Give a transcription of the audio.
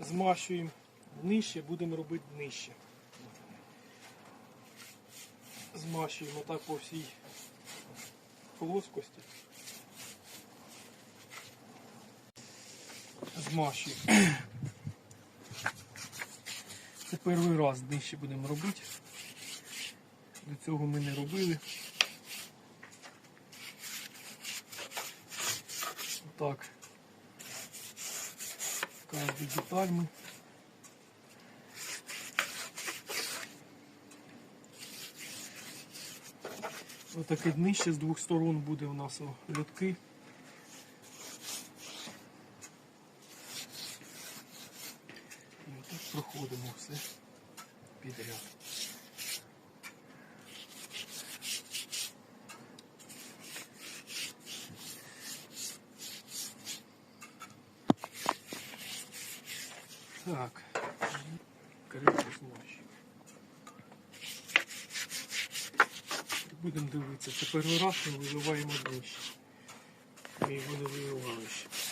змащуємо нижче, будемо робити нижче. Змащуємо так по всій плоскості. Змащуємо. Це перший раз нижче будемо робити. До цього ми не робили. Так. Кожну деталь ми. Отаке днище з двох сторон буде у нас льотки. І отак проходимо все підряд. Так. Крепко змащуємо. Будемо дивитися. Раз ми виливаємо дощ. Ми його не виливали ще.